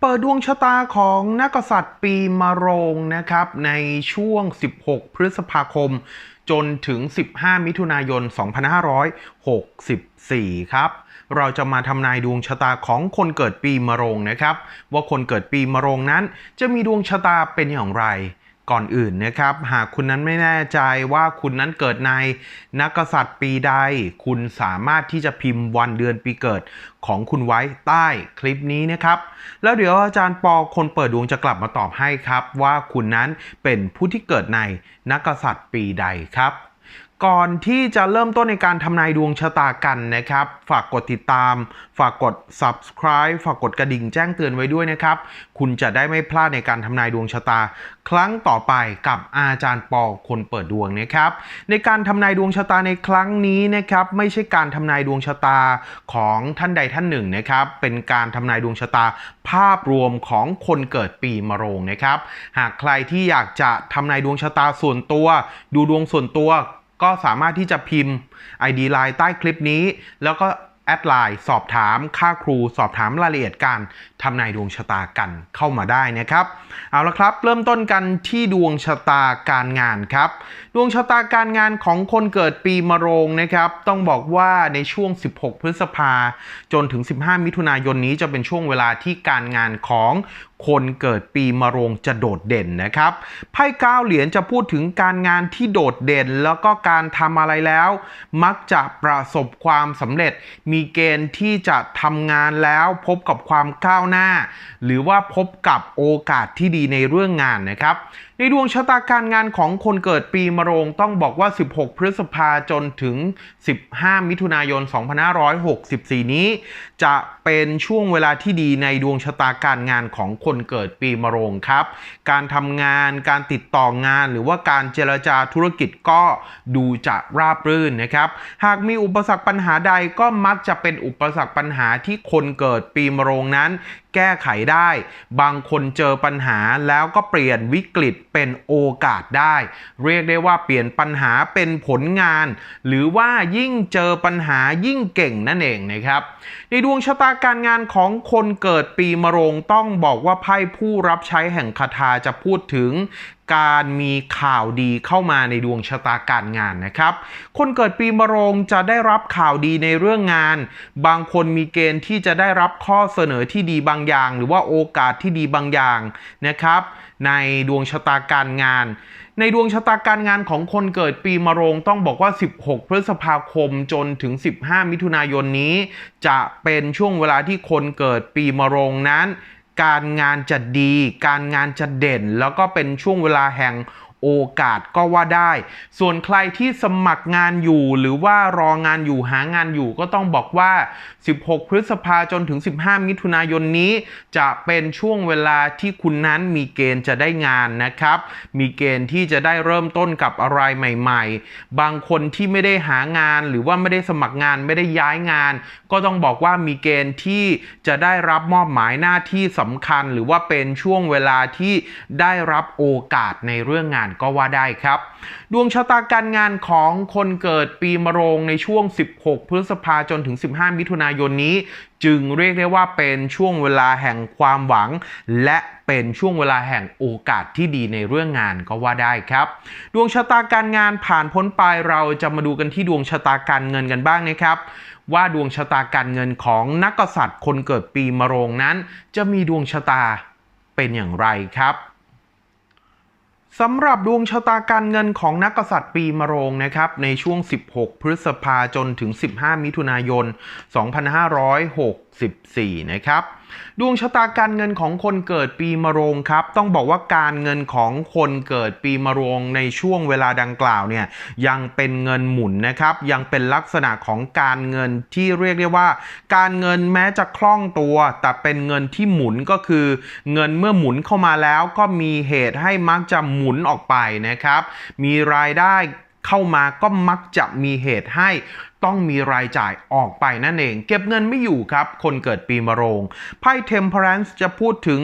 เปิดดวงชะตาของนักกษัตริย์ปีมะโรงนะครับ ในช่วง 16 พฤษภาคม จนถึง 15 มิถุนายน 2564 ครับ เราจะมาทำนายดวงชะตาของคนเกิดปีมะโรงนะครับ ว่าคนเกิดปีมะโรงนั้นจะมีดวงชะตาเป็นอย่างไร ก่อนอื่นนะครับ หากคุณนั้นไม่แน่ใจว่าคุณนั้นเกิดในนักกษัตริย์ปีใด คุณสามารถที่จะพิมพ์วันเดือนปีเกิดของคุณไว้ใต้คลิปนี้นะครับ แล้วเดี๋ยวอาจารย์ปอคนเปิดดวงจะกลับมาตอบให้ครับ ว่าคุณนั้นเป็นผู้ที่เกิดในนักกษัตริย์ปีใดครับ ก่อนที่จะเริ่มต้นในการทำนายดวงชะตากันนะครับ ฝากกดติดตาม ฝากกด subscribe ฝากกดกระดิ่งแจ้งเตือนไว้ด้วยนะครับ คุณจะได้ไม่พลาดในการทำนายดวงชะตา ครั้งต่อไปกับอาจารย์ปอคนเปิดดวงนะครับ ในการทำนายดวงชะตาในครั้งนี้นะครับ ไม่ใช่การทำนายดวงชะตาของท่านใดท่านหนึ่งนะครับ เป็นการทำนายดวงชะตาภาพรวมของคนเกิดปีมะโรงนะครับ หากใครที่อยากจะทำนายดวงชะตาส่วนตัว ดูดวงส่วนตัว ก็สามารถที่จะพิมพ์ ID Line ใต้คลิปนี้ แล้วก็ แอดไลน์สอบถามค่าครูสอบถามรายละเอียดการทำนายดวงชะตากันเข้ามาได้นะครับ เอาละครับ เริ่มต้นกันที่ดวงชะตาการงานครับ ดวงชะตาการงานของคนเกิดปีมะโรงนะครับ ต้องบอกว่าในช่วง 16 พฤษภาจนถึง 15 มิถุนายนนี้จะเป็นช่วงเวลาที่การงานของคนเกิดปีมะโรงจะโดดเด่นนะครับ ไพ่ก้าเหรียญจะพูดถึงการงานที่โดดเด่น แล้วก็การทำอะไรแล้ว มักจะประสบความสำเร็จมีีเกณฑ์ที่จะทำงานแล้วพบกับความก้าวหน้า หรือว่าพบกับโอกาสที่ดีในเรื่องงานนะครับ ในดวงชะตาการงานของคนเกิดปีมะโรงต้องบอกว่า 16 พฤษภาจนถึง 15 มิถุนายน 2564 นี้ จะเป็นช่วงเวลาที่ดีในดวงชะตาการงานของคนเกิดปีมะโรงครับ การทำงานการติดต่องานหรือว่าการเจรจาธุรกิจก็ดูจะราบรื่นนะครับ หากมีอุปสรรคปัญหาใดก็มักจะเป็นอุปสรรคปัญหาที่คนเกิดปีมะโรงนั้น แก้ไขได้ บางคนเจอปัญหาแล้วก็เปลี่ยนวิกฤตเป็นโอกาสได้ เรียกได้ว่าเปลี่ยนปัญหาเป็นผลงาน หรือว่ายิ่งเจอปัญหายิ่งเก่งนั่นเองนะครับ ในดวงชะตาการงานของคนเกิดปีมะโรงต้องบอกว่าไพ่ผู้รับใช้แห่งคาถาจะพูดถึง การมีข่าวดีเข้ามาในดวงชะตาการงานนะครับ คนเกิดปีมะโรงจะได้รับข่าวดีในเรื่องงาน บางคนมีเกณฑ์ที่จะได้รับข้อเสนอที่ดีบางอย่าง หรือว่าโอกาสที่ดีบางอย่างนะครับ ในดวงชะตาการงาน ในดวงชะตาการงานของคนเกิดปีมะโรงต้องบอกว่า 16 พฤษภาคมจนถึง 15 มิถุนายนนี้ จะเป็นช่วงเวลาที่คนเกิดปีมะโรงนั้น การงานจะดี การงานจะเด่น แล้วก็เป็นช่วงเวลาแห่ง โอกาสก็ว่าได้ ส่วนใครที่สมัครงานอยู่ หรือว่ารองานอยู่หางานอยู่ก็ต้องบอกว่า 16 พฤษภาจนถึง 15 มิถุนายนนี้ จะเป็นช่วงเวลาที่คุณนั้นมีเกณฑ์จะได้งานนะครับ มีเกณฑ์ที่จะได้เริ่มต้นกับอะไรใหม่ ๆ บางคนที่ไม่ได้หางาน หรือว่าไม่ได้สมัครงานไม่ได้ย้ายงาน ก็ต้องบอกว่ามีเกณฑ์ที่จะได้รับมอบหมายหน้าที่สำคัญ หรือว่าเป็นช่วงเวลาที่ได้รับโอกาสในเรื่องงานก็ว่าได้ครับ ดวงชะตาการงานของคนเกิดปีมะโรงในช่วง 16 พฤษภาจนถึง 15 มิถุนายนนี้ จึงเรียกได้ว่าเป็นช่วงเวลาแห่งความหวัง และเป็นช่วงเวลาแห่งโอกาสที่ดีในเรื่องงานก็ว่าได้ครับ ดวงชะตาการงานผ่านพ้นไปเราจะมาดูกันที่ดวงชะตาการเงินกันบ้างนะครับว่าดวงชะตาการเงินของนักกษัตริย์คนเกิดปีมะโรงนั้น จะมีดวงชะตาเป็นอย่างไรครับ สำหรับดวงชะตาการเงินของนักกษัตริย์ปีมะโรงนะครับในช่วง 16 พฤษภาจนถึง 15 มิถุนายน 2506 64นะครับ ดวงชะตาการเงินของคนเกิดปีมะโรงครับ ต้องบอกว่าการเงินของคนเกิดปีมะโรงในช่วงเวลาดังกล่าวเนี่ยยังเป็นเงินหมุนนะครับ ยังเป็นลักษณะของการเงินที่เรียกได้ว่า การเงินแม้จะคล่องตัว แต่เป็นเงินที่หมุนก็คือ เงินเมื่อหมุนเข้ามาแล้วก็มีเหตุให้มักจะหมุนออกไปนะครับ มีรายได้เข้ามาก็มักจะมีเหตุให้ต้องมีรายจ่ายออกไปนั่นเอง เก็บเงินไม่อยู่ครับ คนเกิดปีมะโรงไพ่ Temperance จะพูดถึง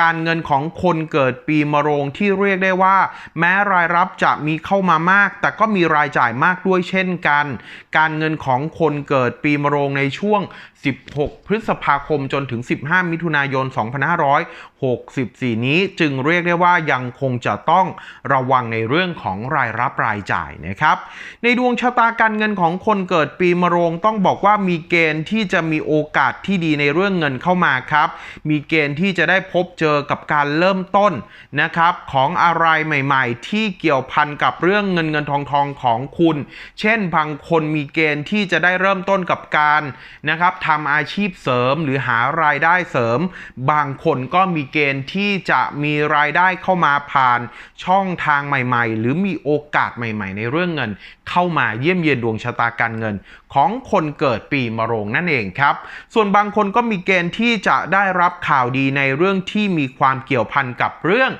การเงินของคนเกิดปีมะโรงที่เรียกได้ว่า แม้รายรับจะมีเข้ามามาก แต่ก็มีรายจ่ายมากด้วยเช่นกัน การเงินของคนเกิดปีมะโรงในช่วง 16 พฤษภาคมจนถึง 15 มิถุนายน 2564 นี้จึงเรียกได้ว่ายังคงจะต้องระวังในเรื่องของรายรับรายจ่ายนะครับ ในดวงชะตาการเงินของคนเกิดปีมะโรงต้องบอกว่ามีเกณฑ์ที่จะมีโอกาสที่ดีในเรื่องเงินเข้ามาครับ มีเกณฑ์ที่จะได้พบเจอกับการเริ่มต้นนะครับของอะไรใหม่ๆ ที่เกี่ยวพันกับเรื่องเงินเงินทองทองของคุณ เช่นบางคนมีเกณฑ์ที่จะได้เริ่มต้นกับการนะครับทำอาชีพเสริมหรือหารายได้เสริม บางคนก็มีเกณฑ์ที่จะมีรายได้เข้ามาผ่านช่องทางใหม่ ๆ หรือมีโอกาสใหม่ ๆ ในเรื่องเงินเข้ามาเยี่ยมเยียนดวงชะตาการเงินของคนเกิดปีมะโรงนั่นเองครับ ส่วนบางคนก็มีเกณฑ์ที่จะได้รับข่าวดีในเรื่องที่มีความเกี่ยวพันกับเรื่อง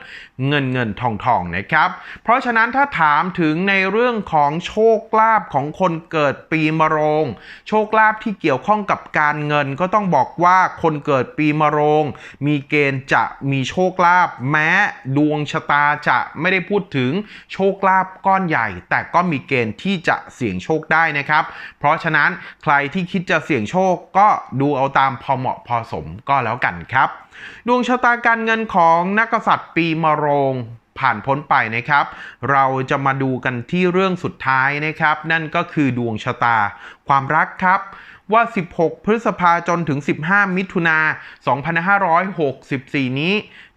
เงินเงินทองทองนะครับ เพราะฉะนั้นถ้าถามถึงในเรื่องของโชคลาภของคนเกิดปีมะโรง โชคลาภที่เกี่ยวข้องกับการเงินก็ต้องบอกว่าคนเกิดปีมะโรง มีเกณฑ์จะมีโชคลาภแม้ดวงชะตาจะไม่ได้พูดถึงโชคลาภก้อนใหญ่ แต่ก็มีเกณฑ์ที่จะเสี่ยงโชคได้นะครับ เพราะฉะนั้นใครที่คิดจะเสี่ยงโชคก็ดูเอาตามพอเหมาะพอสมก็แล้วกันครับ ดวงชะตาการเงินของนักกษัตริย์ปีมะโรงผ่านพ้นไปนะครับ เราจะมาดูกันที่เรื่องสุดท้ายนะครับ นั่นก็คือดวงชะตา ความรักครับว่า 16 พฤษภาจนถึง 15 มิถุนา 2564 นี้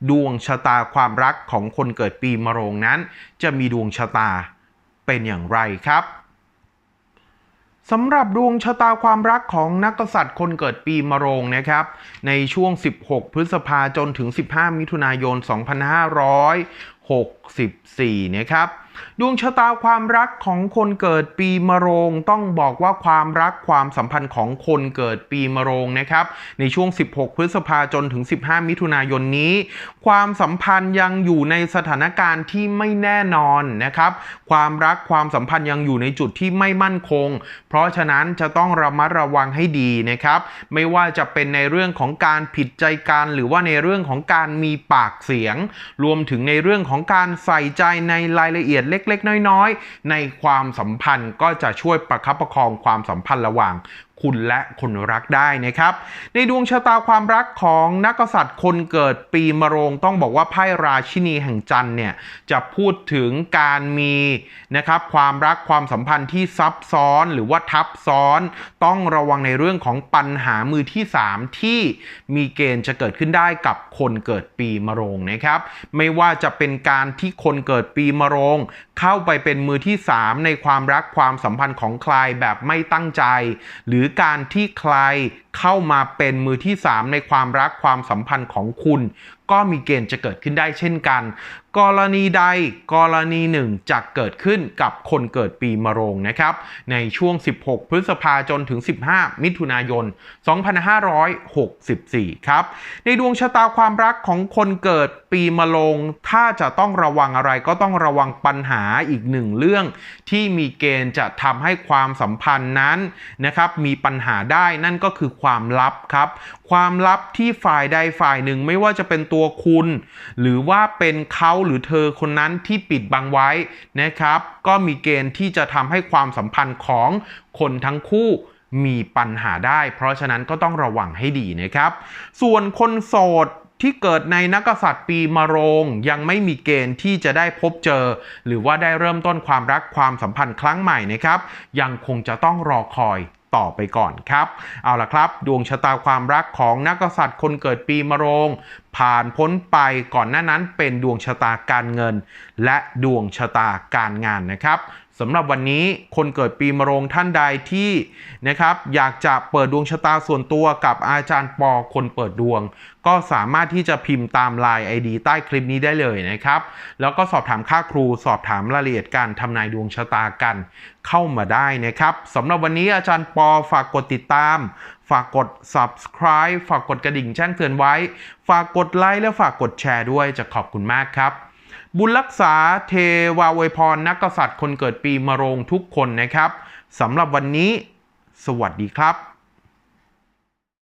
ดวงชะตาความรักของคนเกิดปีมะโรงนั้น จะมีดวงชะตาเป็นอย่างไรครับ สำหรับดวงชะตาความรักของนักกษัตริย์คนเกิดปีมะโรงนะครับ ในช่วง 16 พฤษภาจนถึง 15 มิถุนายน 64นะครับดวงชะตาความรักของคนเกิดปีมะโรง ต้องบอกว่าความรักความสัมพันธ์ของคนเกิดปีมะโรงนะครับ ในช่วง 16 พฤษภาจนถึง 15 มิถุนายนนี้ ความสัมพันธ์ยังอยู่ในสถานการณ์ที่ไม่แน่นอนนะครับ ความรักความสัมพันธ์ยังอยู่ในจุดที่ไม่มั่นคง เพราะฉะนั้นจะต้องระมัดระวังให้ดีนะครับ ไม่ว่าจะเป็นในเรื่องของการผิดใจกันหรือว่าในเรื่องของการมีปากเสียง รวมถึงในเรื่องของการใส่ใจในรายละเอียดเล็ก ๆ น้อย ๆ ในความสัมพันธ์ก็จะช่วยประคับประคองความสัมพันธ์ระหว่าง คุณและคนรักได้นะครับ ในดวงชะตาความรักของนักกษัตริย์คนเกิดปีมะโรงต้องบอกว่าไพ่ราชินีแห่งจันทร์เนี่ยจะพูดถึงการมีนะครับความรักความสัมพันธ์ที่ซับซ้อนหรือว่าทับซ้อน ต้องระวังในเรื่องของปัญหามือที่ 3 ที่มีเกณฑ์จะเกิดขึ้นได้กับคนเกิดปีมะโรงนะครับ ไม่ว่าจะเป็นการที่คนเกิดปีมะโรง เข้าไปเป็นมือที่ 3 ในความรักความสัมพันธ์ของใครแบบไม่ตั้งใจ หรือการที่ใครเข้ามาเป็นมือที่ 3 ในความรักความสัมพันธ์ของคุณ ก็มีเกณฑ์จะเกิดขึ้นได้เช่นกัน กรณีใดกรณีหนึ่งจะเกิดขึ้นกับคนเกิดปีมะโรงนะครับในช่วง 16 พฤษภาจนถึง 15 มิถุนายน 2564 ครับ ในดวงชะตาความรักของคนเกิดปีมะโรงถ้าจะต้องระวังอะไรก็ต้องระวังปัญหาอีกหนึ่งเรื่อง ที่มีเกณฑ์จะทำให้ความสัมพันธ์นั้นนะครับมีปัญหาได้นั่นก็คือความลับครับ ความลับที่ฝ่ายใดฝ่ายหนึ่งไม่ว่าจะเป็นตัวคุณ หรือว่าเป็นเขาหรือเธอคนนั้นที่ปิดบังไว้นะครับ ก็มีเกณฑ์ที่จะทำให้ความสัมพันธ์ของคนทั้งคู่มีปัญหาได้ เพราะฉะนั้นก็ต้องระวังให้ดีนะครับ ส่วนคนโสดที่เกิดในนักกษัตริย์ปีมะโรง ยังไม่มีเกณฑ์ที่จะได้พบเจอ หรือว่าได้เริ่มต้นความรักความสัมพันธ์ครั้งใหม่นะครับ ยังคงจะต้องรอคอย ต่อไปก่อนครับ เอาละครับ ดวงชะตาความรักของนักกษัตริย์คนเกิดปีมะโรง ผ่านพ้นไปก่อนหน้านั้นเป็นดวงชะตาการเงิน และดวงชะตาการงานนะครับ สำหรับวันนี้คนเกิดปีมะโรงท่านใดที่นะครับอยากจะเปิดดวงชะตาส่วนตัวกับอาจารย์ปอคนเปิดดวง ก็สามารถที่จะพิมพ์ตาม Line ID ใต้คลิปนี้ได้เลยนะครับ แล้วก็สอบถามค่าครูสอบถามรายละเอียดการทำนายดวงชะตากันเข้ามาได้นะครับสำหรับวันนี้อาจารย์ปอฝากกดติดตาม ฝากกด subscribe ฝากกดกระดิ่งแจ้งเตือนไว้ ฝากกดไลค์และฝากกดแชร์ด้วยจะขอบคุณมากครับ บุญรักษาเทวาวยพรนักกษัตริย์คนเกิดปีมะโรงทุกคนนะครับสำหรับวันนี้ สวัสดีครับ